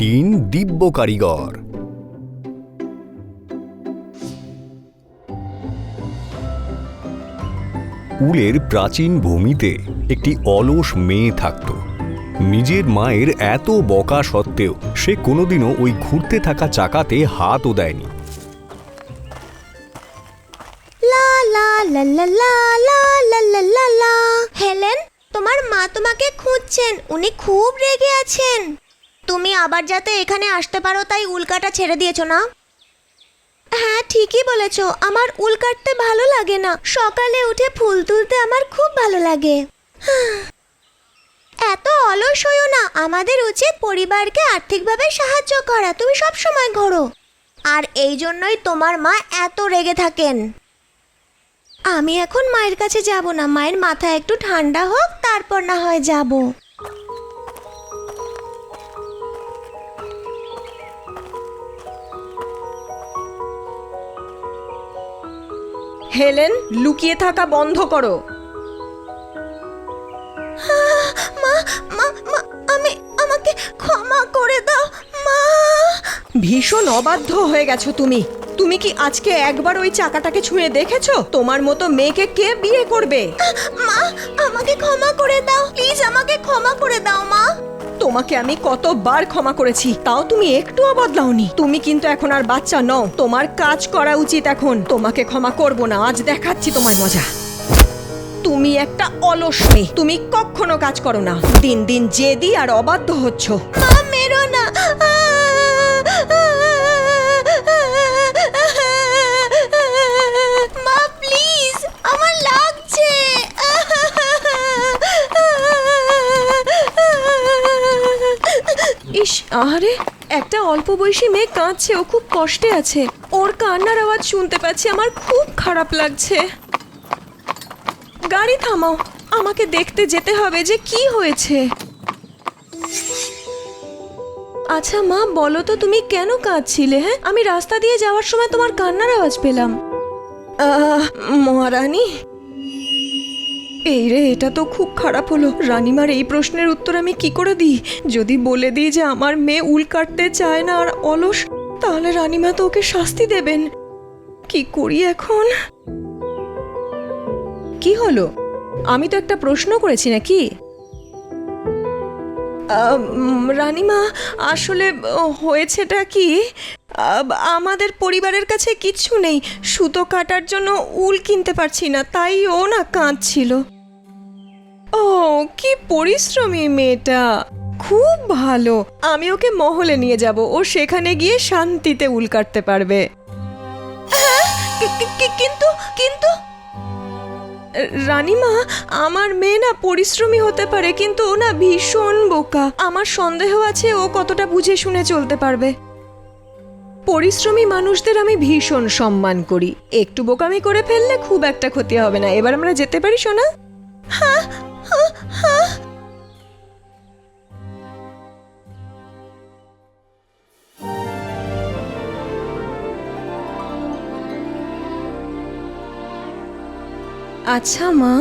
তিন দিব্য কারিগর। উলের প্রাচীন ভূমিতে একটি অলস মেয়ে থাকত। নিজের মায়ের এত বকা সত্ত্বেও সে কোনোদিনও ওই ঘুরতে থাকা চাকাতে হাতও দেয়নি। হেলেন, তোমার মা তোমাকে খুঁজছেন, উনি খুব রেগে আছেন। তুমি আবার যাতে এখানে আসতে পারো তাই উল্কাটা ছেড়ে দিয়েছ না? হ্যাঁ ঠিকই বলেছ। আমার উল কাটতে ভালো লাগে না। সকালে উঠে ফুল তুলতে আমার খুব ভালো লাগে। এত অলস হইও না। আমাদের উচিত পরিবারকে আর্থিকভাবে সাহায্য করা। তুমি সব সময় ঘোরো। আর এই জন্যই তোমার মা এত রেগে থাকেন। আমি এখন মায়ের কাছে যাব না। মায়ের মাথা একটু ঠান্ডা হোক তারপর না হয় যাব। হেলেন লুকিয়ে থাকা বন্ধ করো। মা মা মা আমি আমাকে ক্ষমা করে দাও মা। ভীষণ অবাধ্য হয়ে গেছো তুমি। তুমি কি আজকে একবার ওই চাকাটাকে ছুঁয়ে দেখেছ? তোমার মতো মেয়েকে কে বিয়ে করবে? মা আমাকে ক্ষমা করে দাও প্লিজ আমাকে ক্ষমা করে দাও মা। তোমাকে আমি কতবার ক্ষমা করেছি, তাও তুমি একটুও বদলাওনি। তুমি কিন্তু এখন আর বাচ্চা নও, তোমার কাজ করা উচিত এখন। তোমাকে ক্ষমা করব না, আজ দেখাচ্ছি তোমার মজা। তুমি একটা অলস মেয়ে, তুমি কখনো কাজ করো না। দিন দিন জেদি আর অবাধ্য হচ্ছ। আরে একটা অল্প বয়সী মেয়ে কাঁদছে, ও খুব কষ্টে আছে। ওর কান্নার আওয়াজ শুনতে পাচ্ছি, আমার খুব খারাপ লাগছে। গাড়ি থামাও, আমাকে দেখতে যেতে হবে যে কি হয়েছে। আচ্ছা মা, বলো তো তুমি কেন কাঁদছিলে হ্যাঁ? আমি রাস্তা দিয়ে যাওয়ার সময় তোমার কান্নার আওয়াজ পেলাম। মহারানী এই রে, এটা তো খুব খারাপ হলো। রানিমার এই প্রশ্নের উত্তর আমি কি করে দিই? যদি বলে দিই যে আমার মেয়ে উল কাটতে চায় না আর অলস, তাহলে রানিমা তো ওকে শাস্তি দেবেন। কি করি এখন? কি হলো? আমি তো একটা প্রশ্ন করেছি নাকি? রানিমা, আসলে হয়েছেটা কি? আমাদের পরিবারের কাছে কিচ্ছু নেই। সুতো কাটার জন্য উল কিনতে পারছি না, তাই ও না কাঁদছিল। ও, কি পরিশ্রমী মেয়েটা। খুব ভালো। আমি ওকে মহলে নিয়ে যাব, ও সেখানে গিয়ে শান্তিতে উল কাটতে পারবে। কি- কিন্তু কিন্তু রানীমা, আমার মেয়ে না পরিশ্রমী হতে পারে, কিন্তু ও না ভীষণ বোকা। আমার সন্দেহ আছে ও কতটা বুঝে শুনে চলতে পারবে। পরিশ্রমী মানুষদের আমি ভীষণ সম্মান করি। একটু বোকামি করে ফেললে খুব একটা ক্ষতি হবে না। এবার আমরা যেতে পারি, সোনা? আচ্ছা মা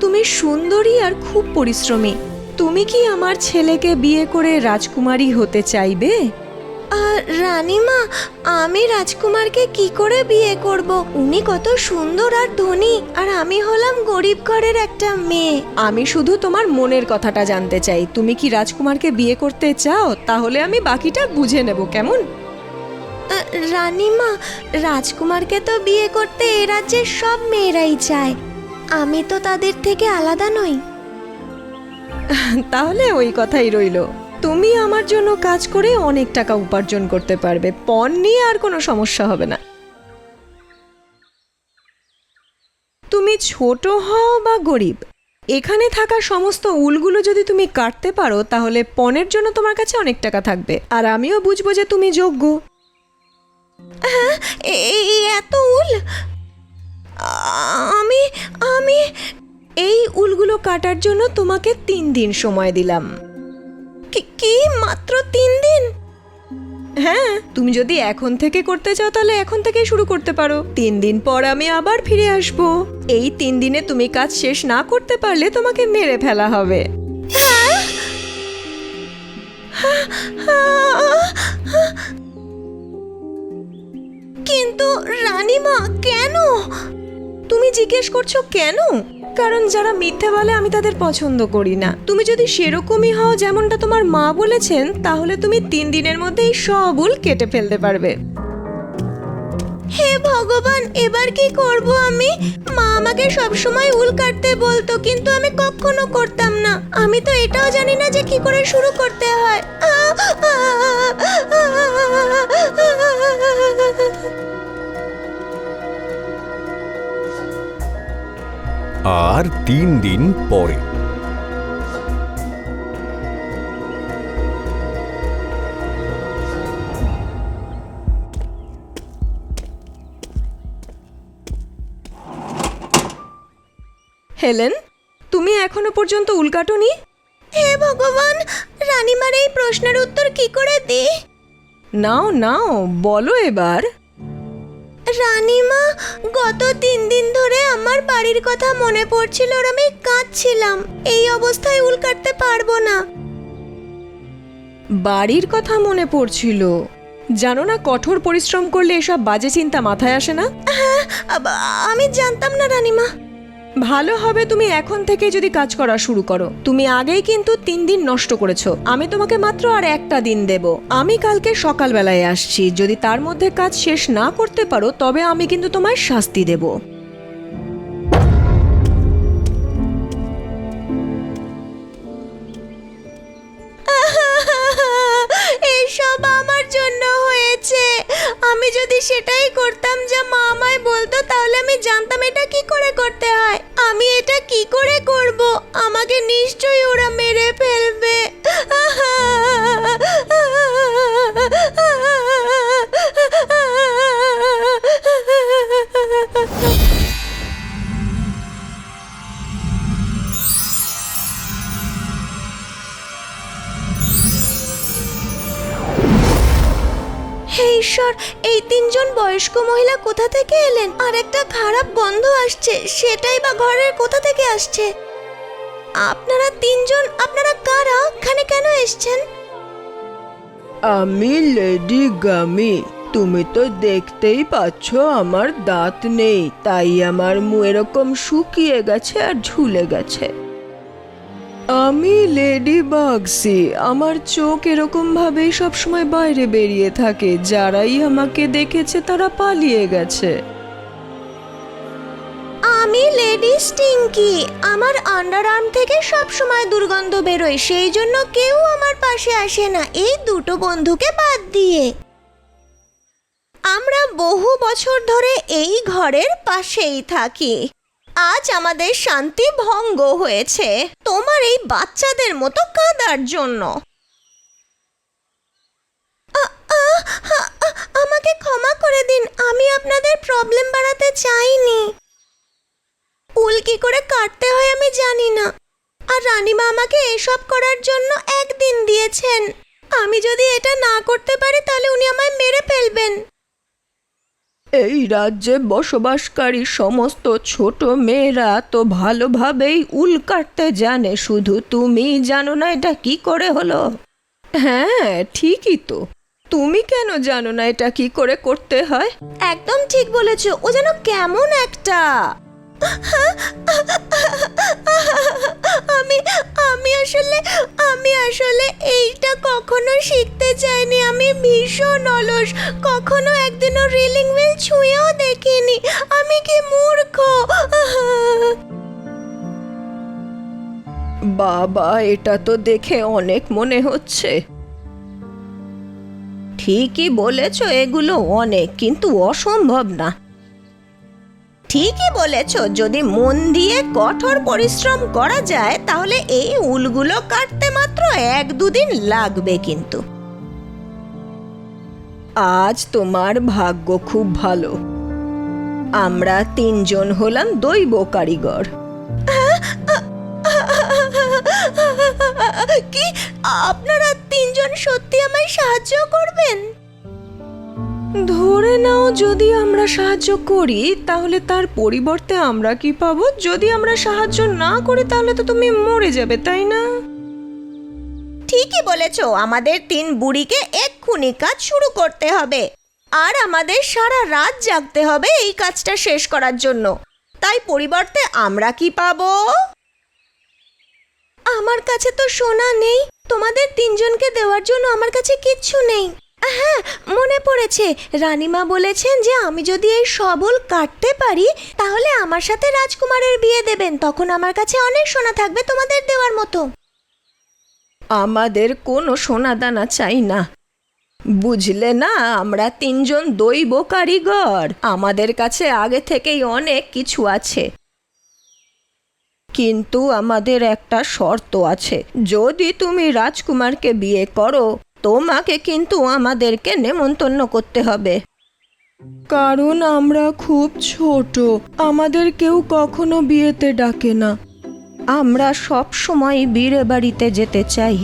তুমি সুন্দরী আর খুব পরিশ্রমী। তুমি কি আমার ছেলেকে বিয়ে করে রাজকুমারী হতে চাইবে? আর রানীমা আমি রাজকুমারকে কি করে বিয়ে করব? উনি কত সুন্দর আর ধনী আর আমি হলাম গরিব ঘরের একটা মেয়ে। আমি শুধু তোমার মনের কথাটা জানতে চাই। তুমি কি রাজকুমারকে বিয়ে করতে চাও? তাহলে আমি বাকিটা বুঝে নেব কেমন? রানীমা রাজকুমারকে তো বিয়ে করতে এ রাজ্যের সব মেয়েরাই চায়। আমি তো তাদের থেকে আলাদা নই। তাহলে ওই কথাই রইল। তুমি আমার জন্য কাজ করে অনেক টাকা উপার্জন করতে পারবে। পণ নিয়ে আর কোনো সমস্যা হবে না। তুমি ছোট হও বা গরিব এখানে থাকা সমস্ত উলগুলো যদি তুমি কাটতে পারো তাহলে পণের জন্য তোমার কাছে অনেক টাকা থাকবে। আর আমিও বুঝব যে তুমি যোগ্য। এই এত উল? আমি আমি এই উলগুলো কাটার জন্য তোমাকে তিন দিন সময় দিলাম। কি মাত্র তিন দিন? হ্যাঁ তুমি যদি এখন থেকে করতে চাও তাহলে এখন থেকে শুরু করতে পারো। তিন দিন পর আমি আবার ফিরে আসব। এই তিন দিনে তুমি কাজ শেষ না করতে পারলে তোমাকে মেরে ফেলা হবে। কিন্তু রানীমা, কেন? তুমি জিজ্ঞেস করছ কেন কারণ যারা মিথ্যে বলে আমি তাদের পছন্দ করি না তুমি যদি সেরকমই হও যেমনটা তোমার মা বলেছেন তাহলে তুমি তিন দিনের মধ্যেই সব উল কেটে ফেলতে পারবে হে ভগবান এবার কি করব আমি মা আমাকে সবসময় উল কাটতে বলতো কিন্তু আমি কখনো করতাম না আমি তো এটাও জানি না যে কি করে শুরু করতে হয় আর তিন দিন পরে। হেলেন তুমি এখনও পর্যন্ত উল কাটোনি হে ভগবান রানীমার এই প্রশ্নের উত্তর কি করে দিই? নাও নাও বলো এবার। রানীমা গত তিন দিন ধরে আমার বাড়ির কথা মনে পড়ছিল আর আমি কাঁদছিলাম। এই অবস্থায় উল কাটতে পারব না। বাড়ির কথা মনে পড়ছিল। জানো না কঠোর পরিশ্রম করলে এসব বাজে চিন্তা মাথায় আসে না? হ্যাঁ আব- আমি জানতাম না রানীমা। ভালো হবে তুমি এখন থেকে যদি কাজ করা শুরু করো। তুমি আগেই কিন্তু তিন দিন নষ্ট করেছ। আমি তোমাকে মাত্র আর একটা দিন দেব। আমি কালকে সকালবেলায় আসছি। যদি তার মধ্যে কাজ শেষ না করতে পারো, তবে আমি কিন্তু তোমায় শাস্তি দেব। এই তিনজন বয়স্ক মহিলা কোথা থেকে এলেন? আর একটা খারাপ গন্ধ আসছে, সেটাই বা ঘরের কোথা থেকে আসছে? আপনারা তিনজন, আপনারা কারা? এখানে কেন এসছেন? আমি লেডি গামি। তুমি তো দেখতেই পাচ্ছ আমার দাঁত নেই, তাই আমার মুখ এরকম শুকিয়ে গেছে আর ঝুলে গেছে। আমি লেডি বাগসি আমার চোখ এরকম ভাবেই সবসময় বাইরে বেরিয়ে থাকে। যারাই আমাকে দেখেছে, তারা পালিয়ে গেছে। আমি লেডি স্টিঙ্কি আমার আন্ডার আর্ম থেকে সব সময় দুর্গন্ধ বেরোয়। সেই জন্য কেউ আমার পাশে আসে না। এই দুটো বন্ধুকে বাদ দিয়ে। আমরা বহু বছর ধরে এই ঘরের পাশেই থাকি। আজ আমাদের শান্তি ভঙ্গ হয়েছে। তোমার এই বাচ্চাদের মতো কাঁদার জন্য। আমাকে ক্ষমা করে দিন, আমি আপনাদের প্রবলেম বাড়াতে চাইনি। উল কি করে কাটতে হয় আমি জানি না। আর রানীমা আমাকে এসব করার জন্য একদিন দিয়েছেন। আমি যদি এটা না করতে পারি, তাহলে উনি আমায় মেরে ফেলবেন। এই রাজ্যে বসবাসকারী সমস্ত ছোট মেয়েরা তো ভালোভাবেই উল কাটতে জানে। শুধু তুমি জানো না এটা কি করে হলো? হ্যাঁ ঠিকই তো। তুমি কেন জানো না এটা কি করে করতে হয়? একদম ঠিক বলেছ। ও যেন কেমন একটা। এটা তো দেখে অনেক মনে হচ্ছে। ঠিকই বলেছ, এগুলো অনেক, কিন্তু অসম্ভব না। ঠিকই বলেছ, যদি মন দিয়ে কঠোর পরিশ্রম করা যায়, তাহলে এই উলগুলো কাটতে মাত্র এক দুদিন লাগবে কিন্তু। আজ তোমার ভাগ্য খুব ভালো। আমরা তিনজন হলাম দৈব কারিগর। কি? আপনারা তিনজন সত্যি আমায় সাহায্য করবেন? ধরে নাও যদি আমরা সাহায্য করি তাহলে তার পরিবর্তে আমরা কি পাবো? যদি আমরা সাহায্য না করি তাহলে তো তুমি মরে যাবে তাই না? ঠিকই বলেছ আমাদের তিন বুড়িকে এক্ষুনি কাজ শুরু করতে হবে। আর আমাদের সারা রাত জাগতে হবে এই কাজটা শেষ করার জন্য। তাই পরিবর্তে আমরা কি পাবো? আমার কাছে তো সোনা নেই। তোমাদের তিনজনকে দেওয়ার জন্য আমার কাছে কিচ্ছু নেই। হ্যাঁ মনে পড়েছে। রানীমা বলেছেন যে আমি যদি এই সবল কাটতে পারি, তাহলে আমার সাথে রাজকুমারের বিয়ে দেবেন। তখন আমার কাছে অনেক সোনা থাকবে তোমাদের দেওয়ার মতো। আমাদের কোনো সোনা দানা চাই না। বুঝলে না, আমরা তিনজন দৈব কারিগর আমাদের কাছে আগে থেকেই অনেক কিছু আছে। কিন্তু আমাদের একটা শর্ত আছে। যদি তুমি রাজকুমারকে বিয়ে করো তোমাকে কিন্তু আমাদেরকে নেমন্তন্ন করতে হবে। কারণ আমরা খুব ছোট আমাদের কেউ কখনো বিয়েতে ডাকে না। আমরা সব সময় বিয়ে বাড়িতে যেতে চাই।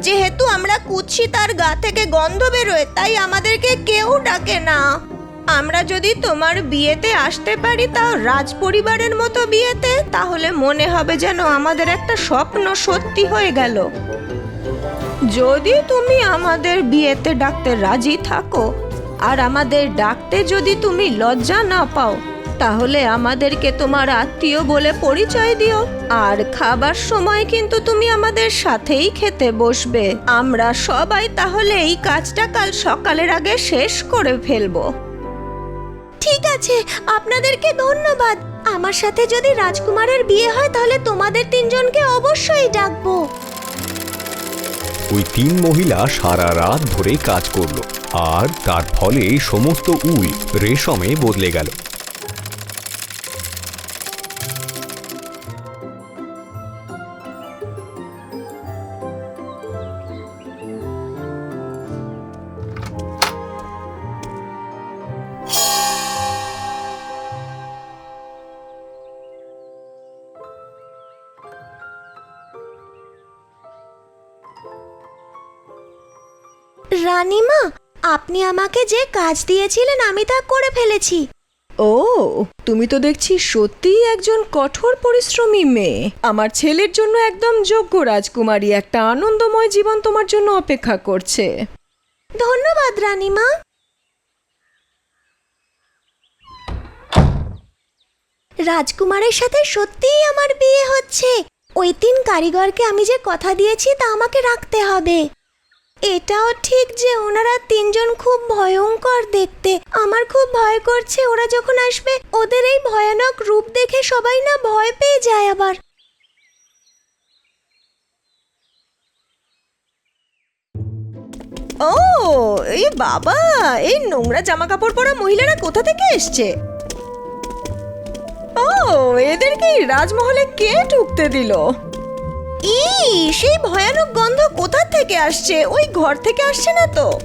যেহেতু আমরা কুচ্ছি তার গা থেকে গন্ধ বেরোয় তাই আমাদেরকে কেউ ডাকে না। আমরা যদি তোমার বিয়েতে আসতে পারি, তাও রাজ পরিবারের মতো বিয়েতে, তাহলে মনে হবে যেন আমাদের একটা স্বপ্ন সত্যি হয়ে গেল। যদি তুমি আমাদের বিয়েতে ডাকতে রাজি থাকো, আর আমাদের ডাকতে যদি তুমি লজ্জা না পাও, তাহলে আমাদেরকে তোমার আত্মীয় বলে পরিচয় দিও। আর খাবার সময় কিন্তু তুমি আমাদের সাথেই খেতে বসবে। আমরা সবাই তাহলে এই কাজটা কাল সকালের আগে শেষ করে ফেলব। ঠিক আছে, আপনাদেরকে ধন্যবাদ। আমার সাথে যদি রাজকুমারের বিয়ে হয়, তাহলে তোমাদের তিনজনকে অবশ্যই ডাকবো। ওই তিন মহিলা সারা রাত ধরে কাজ করল, আর তার ফলে সমস্ত উল রেশমে বদলে গেল। রানীমা আপনি আমাকে যে কাজ দিয়েছিলেন আমি তা করে ফেলেছি। ও তুমি তো দেখছি সত্যিই একজন কঠোর পরিশ্রমী মেয়ে। আমার ছেলের জন্য একদম যোগ্য রাজকুমারী একটা আনন্দময় জীবন তোমার জন্য অপেক্ষা করছে। ধন্যবাদ রানীমা। রাজকুমারের সাথে সত্যিই আমার বিয়ে হচ্ছে। ওই তিন কারিগরকে আমি যে কথা দিয়েছি তা আমাকে রাখতে হবে। এটাও ঠিক যে ওনারা তিনজন খুব ভয়ঙ্কর দেখতে। আমার খুব ভয় করছে ওরা যখন আসবে, ওদের এই ভয়ানক রূপ দেখে সবাই না ভয় পেয়ে যায় আবার। ও, এই বাবা, এই নোংরা জামা কাপড় পরা মহিলারা কোথা থেকে এসছে? ও, এদেরকে রাজমহলে কে ঢুকতে দিল? ই সেই ভয়ানক গন্ধ কোথা থেকে আসছে? ওই ঘর থেকে আসছে না তো।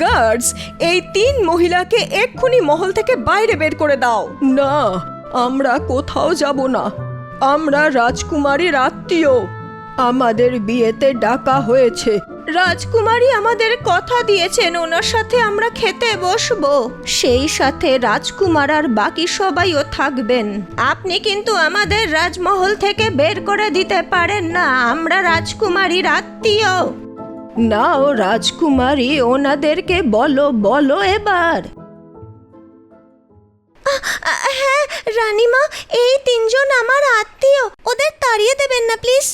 গার্ডস এই তিন মহিলাকে এক্ষুনি মহল থেকে বাইরে বের করে দাও। না আমরা কোথাও যাব না। আমরা রাজকুমারীর আত্মীয়। আমাদের বিয়েতে ডাকা হয়েছে। রাজকুমারী আমাদের কথা দিয়েছেন, ওনার সাথে আমরা খেতে বসবো। সেই সাথে রাজকুমার আর বাকি সবাইও থাকবেন। আপনি কিন্তু আমাদের রাজমহল থেকে বের করে দিতে পারেন না, আমরা রাজকুমারীর আত্মীয়। নাও রাজকুমারী, ওনাদেরকে বলো বলো এবার। হ্যাঁ রানীমা, এই তিনজন আমার আত্মীয়, ওদের তাড়িয়ে দেবেন না, প্লিজ।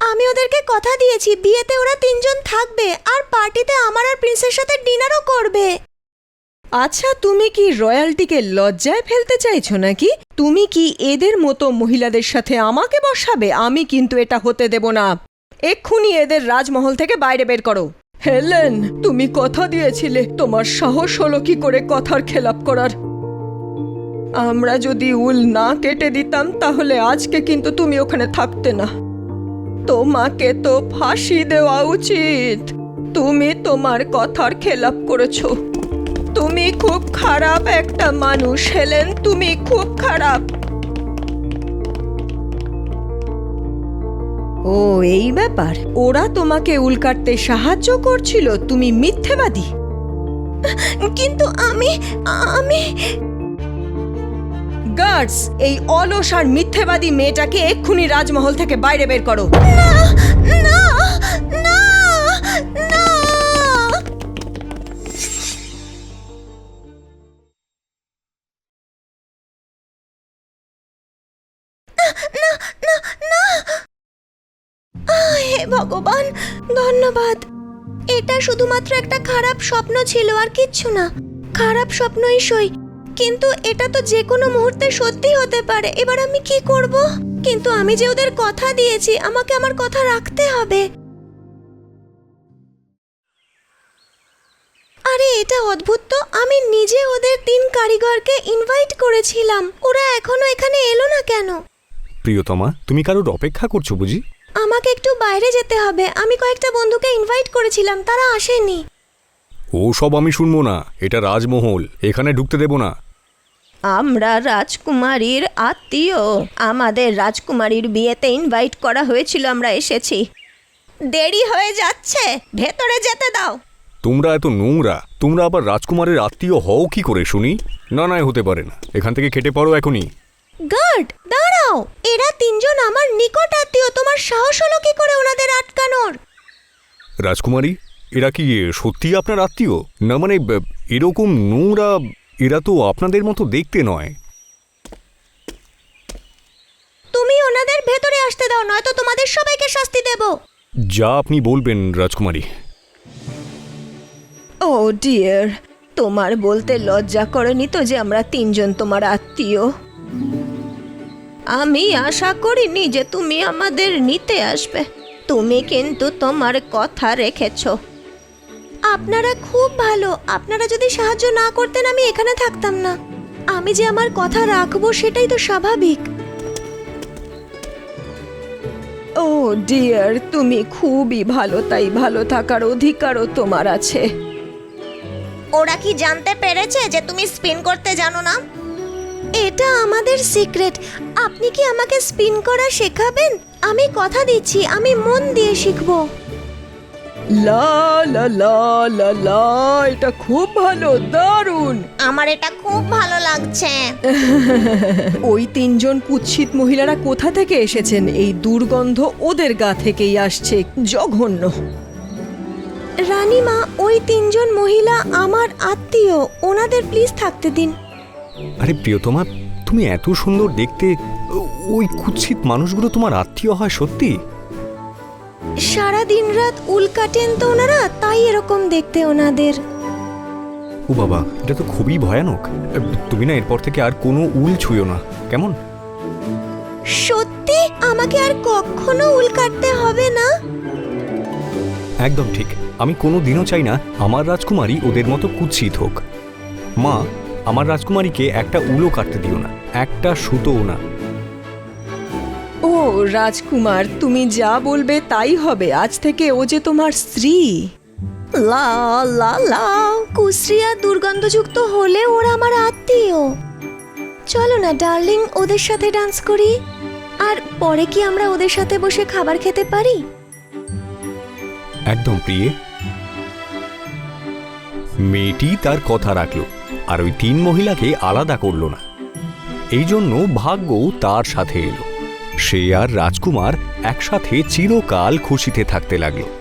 আমি ওদেরকে কথা দিয়েছি, বিয়েতে ওরা তিনজন থাকবে, আর পার্টিতে আমার আর প্রিন্সের সাথে ডিনারও করবে। আচ্ছা তুমি কি রয়্যালটিকে লজ্জায় ফেলতে চাইছো নাকি? তুমি কি এদের মতো মহিলাদের সাথে আমাকে বসাবে? আমি কিন্তু এটা হতে দেব না। এক্ষুনি এদের রাজমহল থেকে বাইরে বের করো। হেলেন, তুমি কথা দিয়েছিলে, তোমার সাহস হলো কি করে কথার খেলাপ করার? আমরা যদি উল না কেটে দিতাম, তাহলে আজকে কিন্তু তুমি ওখানে থাকতে না। তোমাকে তো ফাঁসি দেওয়া উচিত। তুমি তোমার কথার খেলাপ করেছ। তুমি খুব খারাপ একটা মানুষ হেলেন। তুমি খুব খারাপ। ও এই ব্যাপার। ওরা তোমাকে উল্কাটতে সাহায্য করছিল। তুমি মিথ্যেবাদী। কিন্তু আমি আমি গার্ডস এই অলস আর মিথ্যেবাদী মেয়েটাকে এক্ষুনি রাজমহল থেকে বাইরে বের করো। ভগবান, ধন্যবাদ। এটা শুধুমাত্র একটা খারাপ স্বপ্ন ছিল আর কিচ্ছু না। খারাপ স্বপ্নই সই। কিন্তু এটা তো যে কোনো মুহূর্তে সত্যি হতে পারে। এবার আমি কি করব? কিন্তু আমি যে ওদের কথা দিয়েছি আমাকে আমার কথা রাখতে হবে। আরে এটা অদ্ভুত তো। আমি নিজে ওদের তিন কারিগরকে ইনভাইট করেছিলাম। ওরা এখনও এখানে এলো না কেন? প্রিয়তমা তুমি কারোর অপেক্ষা করছ বুঝি? আমাকে একটু বাইরে যেতে হবে। আমি কয়েকটা বন্ধুকে ইনভাইট করেছিলাম তারা আসেনি। ও সব আমি শুনব না। এটা রাজমহল। এখানে ঢুকতে দেবো না। আমরা রাজকুমারীর আত্মীয়। আমাদের রাজকুমারীর বিয়েতে ইনভাইট করা হয়েছিল আমরা এসেছি। দেরি হয়ে যাচ্ছে ভেতরে যেতে দাও। তোমরা এত নোংরা তোমরা আবার রাজকুমারের আত্মীয় হও কি করে শুনি? না না হতে পারে না। এখান থেকে কেটে পড়ো এখনই। গার্ড দাঁড়াও। এরা তিনজন আমার নিকট আত্মীয় তোমার সাহস হলো কি করে ওনাদের আটকানোর? রাজকুমারী এরা কি সত্যি আপনার আত্মীয়? না মানে এরকম নোংরা এরা তো আপনাদের মতো দেখতে নয়। তুমি ওনাদের ভেতরে আসতে দাও নয়তো তোমাদের সবাইকে শাস্তি দেব। যা আপনি বলবেন রাজকুমারী। ও ডিয়ার তোমার বলতে লজ্জা করেনি তো যে আমরা তিনজন তোমার আত্মীয়? আমি আশা করিনি যে তুমি আমাদের নিতে আসবে। তুমি কিন্তু তোমার কথা রেখেছো। আপনারা খুব ভালো। আপনারা যদি সাহায্য না করতেন আমি এখানে থাকতাম না। আমি যে আমার কথা রাখব সেটাই তো স্বাভাবিক। ও ডিয়ার তুমি খুবই ভালো তাই ভালো থাকার অধিকারও তোমার আছে। ওরা কি জানতে পেরেছে যে তুমি স্পিন করতে জানো না? এটা আমাদের সিক্রেট। আপনি কি আমাকে স্পিন করা শেখাবেন? আমি কথা দিচ্ছি আমি মন দিয়ে শিখব। লা লা লা লা লা এটা খুব ভালো দারুণ। আমার এটা খুব ভালো লাগছে। ওই তিনজন কুৎসিত মহিলারা কোথা থেকে এসেছেন? এই দুর্গন্ধ ওদের গা থেকেই আসছে জঘন্য। রানীমা ওই তিনজন মহিলা আমার আত্মীয় ওনাদের প্লিজ থাকতে দিন। আরে প্রিয়তমা তুমি এত সুন্দর দেখতে ওই কুৎসিত মানুষগুলো তোমার আত্মীয় হয় সত্যি? সারা দিন রাত উল কাটেন তো ওনারা তাই এরকম দেখতে ওনাদের। ও বাবা এটা তো খুবই ভয়ানক। তুমি না এরপর থেকে আর কোনো উল ছুঁয়ো না কেমন? সত্যি? আমাকে আর কখনো উল কাটতে হবে না? একদম ঠিক। আমি কোনো দিনও চাই না আমার রাজকুমারী ওদের মতো কুৎসিত হোক। মা আমার রাজকুমারীকে একটা উলও কাটতে দিও না একটা সুতোও না। ও রাজকুমার তুমি যা বলবে তাই হবে। আজ থেকে ও যে তোমার স্ত্রী। লা লা লা। কুশ্রিয়া দুর্গন্ধযুক্ত হলে ওরা আমার আত্মীয়। চলো না ডার্লিং ওদের সাথে ডান্স করি। আর পরে কি আমরা ওদের সাথে বসে খাবার খেতে পারি? একদম প্রিয়ে। মেয়েটি তার কথা রাখল আর ওই তিন মহিলাকে আলাদা করল না। এই জন্য ভাগ্য তার সাথে এলো। সে আর রাজকুমার একসাথে চিরকাল খুশিতে থাকতে লাগল।